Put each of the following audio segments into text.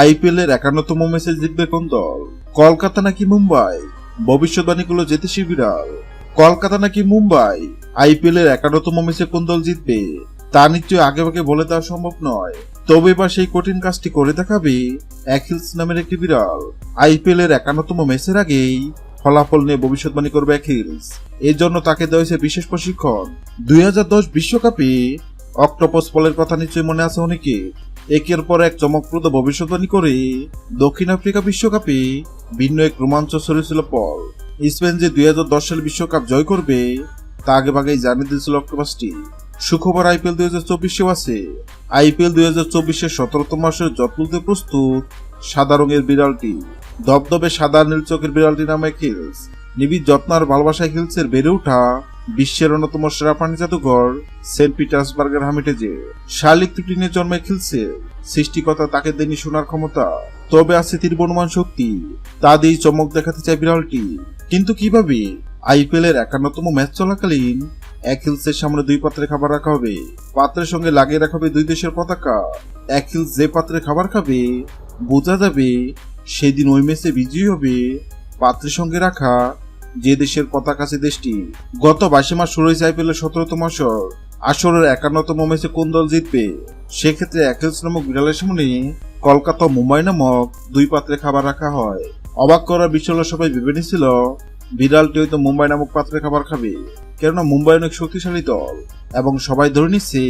IPL এর একান্নতম ম্যাচে জিতবে কোন দল? কলকাতা নাকি মুম্বাই? ভবিষ্যৎবাণীগুলো যেতে বিড়াল কলকাতা নাকি মুম্বাই? আইপিএল এর একান্নতম ম্যাচে কোন দল জিতবে? তা নিশ্চয়ই আগে ভাগে বলে দেওয়া সম্ভব নয়। তবে এবার সেই কঠিন কাজটি করে দেখাবে অ্যাকিলস নামের একটি বিড়াল। আইপিএল এর একান্নতম ম্যাচের আগেই ফলাফল নিয়ে ভবিষ্যৎবাণী করবে অ্যাকিলস এর জন্য তাকে দেওয়া হয়েছে বিশেষ প্রশিক্ষণ। দুই বিশ্বকাপে অক্টোপাস বলের কথা নিশ্চয়ই মনে আছে অনেকে একের পর এক চমকপ্রদ ভবিষ্যৎবাণী করে দক্ষিণ আফ্রিকা বিশ্বকাপে ভিন্ন এক রোমাঞ্চ ছড়িয়েছিল পল। স্পেন যে দুই সালে বিশ্বকাপ জয় করবে, তা আগে ভাগেই জানিয়ে দিয়েছিল অক্টোপাসটি। সুখবর আইপিএল দুই হাজার চব্বিশেও আছে। আইপিএল দুই হাজার চব্বিশের সতেরোতম মাসের তুলতে প্রস্তুত সাদা রঙের বিড়ালটি। দবদবে সাদা নীল চোখের বিড়ালটি নামে হিলস নিবিড় যত্ন আর ভালোবাসায় হিলসের বেড়ে ওঠা বিশ্বের অন্যতম সেরা প্রাণী জাদুঘর, সেন্ট পিটার্সবার্গের হামিটেজে। শালিক ত্রুটি জন্মে খেলছে। সৃষ্টিকতা তাকে দেনি শোনার ক্ষমতা। তবে আছে তীর বনমান শক্তি। তা দিয়েই চমক দেখাতে চায় বিড়ালটি। কিন্তু কীভাবে? আইপিএল এর একান্নতম ম্যাচ চলাকালীন এক হিলসের সামনে দুই পাত্রে খাবার রাখা হবে। পাত্রের সঙ্গে লাগিয়ে রাখা হবে দুই দেশের পতাকা। এক হিলস যে পাত্রে খাবার খাবে, বোঝা যাবে সেদিন ওই ম্যাচে বিজয়ী হবে পাত্রের সঙ্গে রাখা যে দেশের পতাকা সে দেশটি। গত বাইশে মাস শুরু হয়েছে আইপিএল এর সতেরোতম আসর, আসরের একান্নতম ম্যাচে কোন দল জিতবে? সেক্ষেত্রে অ্যাকেলস নামক বিড়ালের সামনে কলকাতা মুম্বাই নামক দুই পাত্রে খাবার রাখা হয়। অবাক করার বিষয় সবাই ভেবে নিছিল বিড়ালটি হয়তো মুম্বাই নামক পাত্রে খাবার খাবে। কেননা মুম্বাই অনেক শক্তিশালী দল এবং সবাই ধরে নিচ্ছে,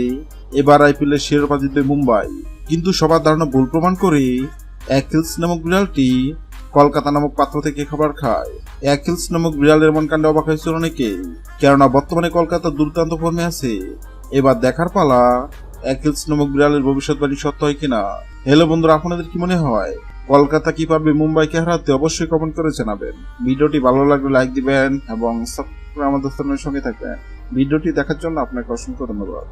এবার আইপিএল এর শিরোপা জিতবে মুম্বাই। কিন্তু সবার ধারণা ভুল প্রমাণ করে অ্যাকেলস নামক বিড়ালটি কলকাতা নামক পাত্র থেকে খাবার খায়। অ্যাকিলস নামক বিড়ালের মন কাণ্ডে অবাক হয়েছিল অনেকেই কেননা বর্তমানে কলকাতা দুর্দান্ত ফর্মে আছে। এবার দেখার পালা অ্যাকিলস নামক বিড়ালের ভবিষ্যৎবাণী সত্য হয় কিনা? হ্যালো বন্ধুরা, আপনাদের কি মনে হয়? কলকাতা কি পারবে মুম্বাইকে হারাতে অবশ্যই কমেন্ট করে জানাবেন। ভিডিওটি ভালো লাগলে লাইক দিবেন এবং সাবস্ক্রাইব আমাদের সঙ্গে থাকবেন। ভিডিওটি দেখার জন্য আপনাকে অসংখ্য ধন্যবাদ।